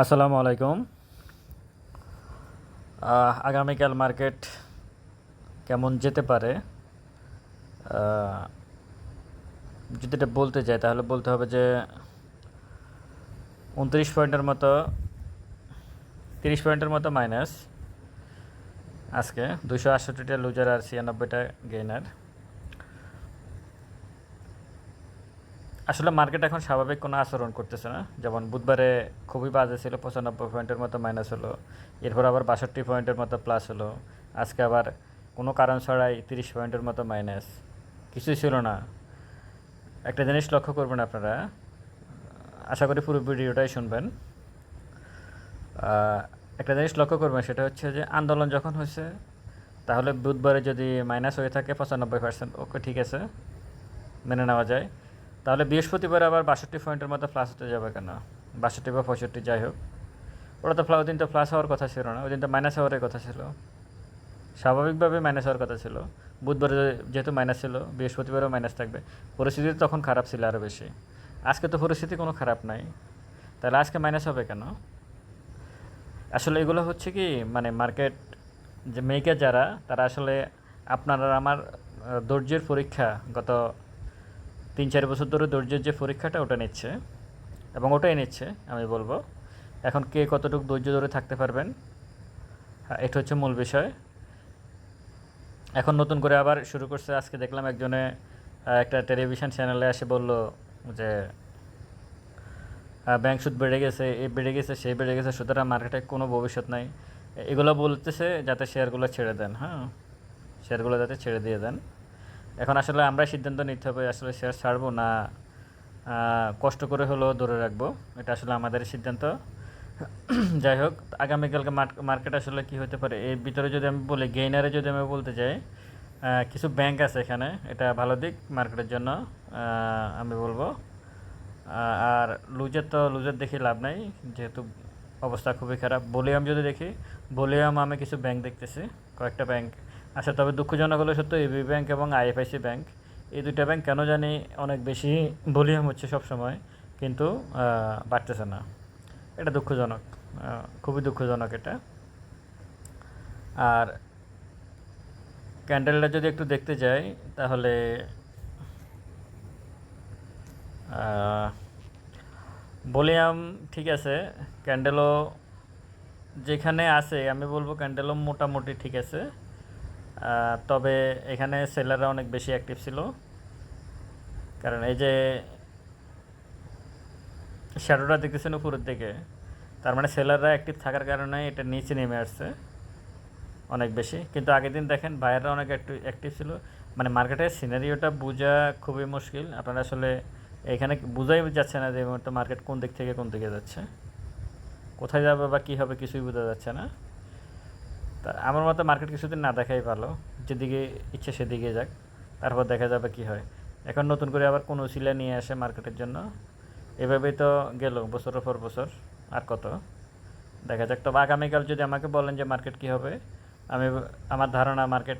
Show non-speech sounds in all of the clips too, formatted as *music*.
আসসালামু আলাইকুম। আগামীকাল মার্কেট কেমন যেতে পারে? যদি এটা বলতে যাই, তাহলে বলতে হবে যে উনত্রিশ পয়েন্টের মতো, তিরিশ পয়েন্টের মতো মাইনাস আজকে দুশো আটষট্টিটা লুজার আর ছিয়ানব্বইটা গেইনার আসলে মার্কেট এখন স্বাভাবিক কোনো আচরণ করতেছে না। যেমন বুধবারে খুবই বাজে ছিল, পঁচানব্বই পয়েন্টের মতো মাইনাস হলো। এরপর আবার বাষট্টি পয়েন্টের মতো প্লাস হলো। আজকে আবার কোনো কারণ ছাড়াই তিরিশ পয়েন্টের মতো মাইনাস কিছুই ছিল না। একটা জিনিস লক্ষ্য করবেন আপনারা, আশা করি পুরো ভিডিওটাই শুনবেন। একটা জিনিস লক্ষ্য করবেন, সেটা হচ্ছে যে আন্দোলন যখন হয়েছে, তাহলে বুধবারে যদি মাইনাস হয়ে থাকে পঁচানব্বই পার্সেন্ট ওকে ঠিক আছে, মেনে নেওয়া যায়। তাহলে বৃহস্পতিবার আবার বাষট্টি পয়েন্টের মতো প্লাস হতে যাবে কেন? বাষট্টি বা পঁয়ষট্টি যাই হোক। ওটা তো ওই দিন তো প্লাস হওয়ার কথা ছিল না, ওই দিন তো মাইনাস হওয়ারই কথা ছিল। স্বাভাবিকভাবে মাইনাস হওয়ার কথা ছিল। বুধবারে যেহেতু মাইনাস ছিল, বৃহস্পতিবারও মাইনাস থাকবে। পরিস্থিতি তখন খারাপ ছিল আরও বেশি। আজকে তো পরিস্থিতি কোনো খারাপ নাই। তাহলে আজকে মাইনাস হবে কেন? আসলে এগুলো হচ্ছে কি মানে মার্কেট যে মেয়েকে যারা, তারা আসলে আপনার আমার ধৈর্যের পরীক্ষা গত তিন চার বছর ধরে ধৈর্যের যে পরীক্ষাটা, ওটা নিচ্ছে। এবং ওটাই নিচ্ছে, আমি বলব। এখন কে কতটুকু ধৈর্য ধরে থাকতে পারবেন হ্যাঁ এটা হচ্ছে মূল বিষয়। এখন নতুন করে আবার শুরু করছে। আজকে দেখলাম একজনে একটা টেলিভিশন চ্যানেলে এসে বলল যে ব্যাংক সুদ বেড়ে গেছে, এ বেড়ে গেছে, সে বেড়ে গেছে, সুতরাং মার্কেটে কোনো ভবিষ্যৎ নাই। এগুলো বলতেছে যাতে শেয়ারগুলো ছেড়ে দেন হ্যাঁ। শেয়ারগুলো যাতে ছেড়ে দিয়ে দেন। এখন আসলে আমরা সিদ্ধান্ত নিতে হবে, আসলে শেয়ার ছাড়বো না কষ্ট করে হলেও ধরে রাখব। এটা আসলে আমাদের সিদ্ধান্ত। *clears throat* যাই হোক, আগামীকালকে মার্কেট আসলে কি হতে পারে, এর ভিতরে যদি আমি বলি, গেইনারে যদি আমি বলতে চাই কিছু ব্যাংক আছে এখানে, এটা ভালো দিক মার্কেটের জন্য আমি বলব। আর লুজের তো, লুজের দেখি লাভ নাই, যেহেতু অবস্থা খুবই খারাপ। ভলিউম যদি দেখি, ভলিউম আমি কিছু ব্যাংক দেখতেছি, কয়েকটা ব্যাংক। আচ্ছা তবে দুঃখজনক হলো সত্য, এবি ব্যাংক এবং আইএফআইসি ব্যাংক, এই দুইটা ব্যাংক কেন জানি অনেক বেশি ভলিউম হচ্ছে সব সময় কিন্তু বাড়তেছে না। এটা দুঃখজনক খুবই দুঃখজনক এটা। আর ক্যান্ডেলটা যদি একটু দেখতে যাই, তাহলে ভলিউম ঠিক আছে, ক্যান্ডেলও যেখানে আছে, আমি বলব ক্যান্ডেলও মোটামুটি ঠিক আছে। তবে এখানে সেলাররা অনেক বেশি অ্যাক্টিভ ছিল। কারণ এই যে শ্যাডোটা দেখতেছেন উপরের দিকে, তার মানে সেলাররা অ্যাক্টিভ থাকার কারণে এটা নিচে নেমে আসছে অনেক বেশি। কিন্তু আগের দিন দেখেন বায়াররা অনেক অ্যাক্টিভ ছিল। মানে মার্কেটের সিনারিওটা বোঝা খুবই মুশকিল। আপনারা আসলে এখানে বোঝাই যাচ্ছে না যে মুহূর্তে মার্কেট কোন দিক থেকে কোন দিকে যাচ্ছে। কোথায় যাবে বা কী হবে কিছুই বোঝা যাচ্ছে না। তা আমার মতে মার্কেট কিছুদিন না দেখাই ভালো। যেদিকে ইচ্ছে সেদিকে যাক, তারপর দেখা যাবে কি হয়। এখন নতুন করে আবার কোনো উসিলা নিয়ে আসে মার্কেটের জন্য। এভাবেই তো গেল বছরের পর বছর, আর কত? দেখা যাক। তবে আগামীকাল যদি আমাকে বলেন যে মার্কেট কী হবে, আমি আমার ধারণা মার্কেট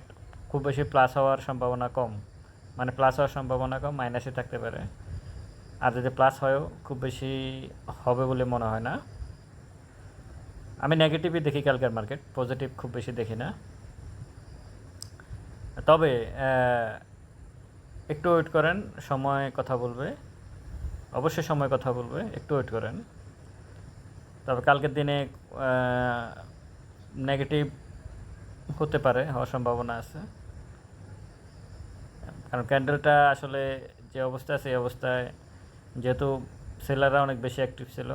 খুব বেশি প্লাস হওয়ার সম্ভাবনা কম। মানে প্লাস হওয়ার সম্ভাবনা কম মাইনাসে থাকতে পারে। আর যদি প্লাস হয়ও, খুব বেশি হবে বলে মনে হয় না। আমি নেগেটিভই দেখি কালকের মার্কেট পজিটিভ খুব বেশি দেখি না। তবে একটু ওয়েট করেন, সময় কথা বলবে। অবশ্যই সময় কথা বলবে, একটু ওয়েট করেন। তবে কালকের দিনে নেগেটিভ হতে পারে, হওয়ার সম্ভাবনা আছে। কারণ ক্যান্ডেলটা আসলে যে অবস্থা, সেই অবস্থায় যেহেতু সেলাররা অনেক বেশি অ্যাক্টিভ ছিল।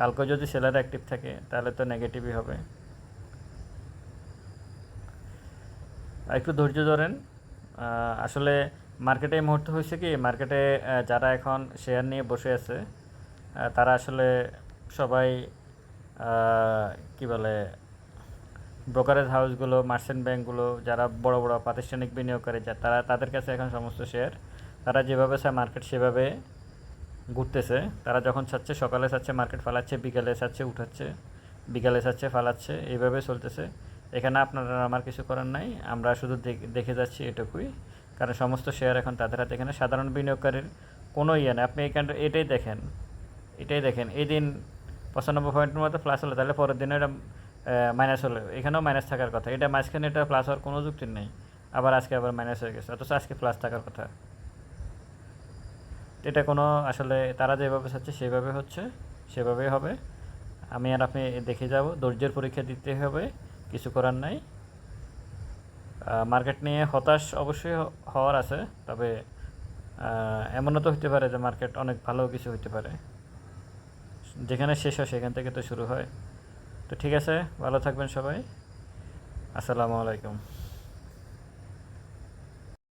কালকেও যদি সেলার অ্যাক্টিভ থাকে, তাহলে তো নেগেটিভই হবে। একটু ধৈর্য ধরেন আসলে মার্কেটে এই মুহূর্তে হয়েছে কি মার্কেটে যারা এখন শেয়ার নিয়ে বসে আছে তারা আসলে সবাই কি বলে ব্রোকারেজ হাউসগুলো মার্চেন্ট ব্যাঙ্কগুলো যারা বড় বড় প্রাতিষ্ঠানিক বিনিয়োগকারী, যা, তারা, তাদের কাছে এখন সমস্ত শেয়ার তারা যেভাবে চায় মার্কেট সেভাবে ঘুরতেছে। তারা যখন চাচ্ছে সকালে চাচ্ছে মার্কেট ফালাচ্ছে, বিকালে চাচ্ছে উঠাচ্ছে, বিকালে চাচ্ছে ফালাচ্ছে, এইভাবে চলতেছে। এখানে আপনারা আমার কিছু করার নাই, আমরা শুধু দেখ- দেখে যাচ্ছি এটুকুই। কারণ সমস্ত শেয়ার এখন তাদের হাতে। এখানে সাধারণ বিনিয়োগকারীর কোনো ইয়ে নেই। আপনি এখানটা এটাই দেখেন এটাই দেখেন। এই দিন পঁচানব্বই পয়েন্টের মতো প্লাস হলো, তাহলে পরের দিনে এটা মাইনাস হলো। এখানেও মাইনাস থাকার কথা। এটা মাঝখানে এটা প্লাস হওয়ার কোনো যুক্তি নেই। আবার আজকে আবার মাইনাস হয়ে গেছে। অথচ আজকে প্লাস থাকার কথা। এটা কোনো আসলে তারা যেভাবে চাচ্ছে সেভাবে হচ্ছে, সেভাবেই হবে। আমি আর আপনি দেখে যাব, ধৈর্যের পরীক্ষা দিতে হবে, কিছু করার নাই। মার্কেট নিয়ে হতাশ অবশ্যই হওয়ার আছে, তবে এমনও তো হতে পারে যে মার্কেট অনেক ভালো কিছু হতে পারে। যেখানে শেষ হয় সেখান থেকে তো শুরু হয়। তো ঠিক আছে, ভালো থাকবেন সবাই। আসসালামু আলাইকুম।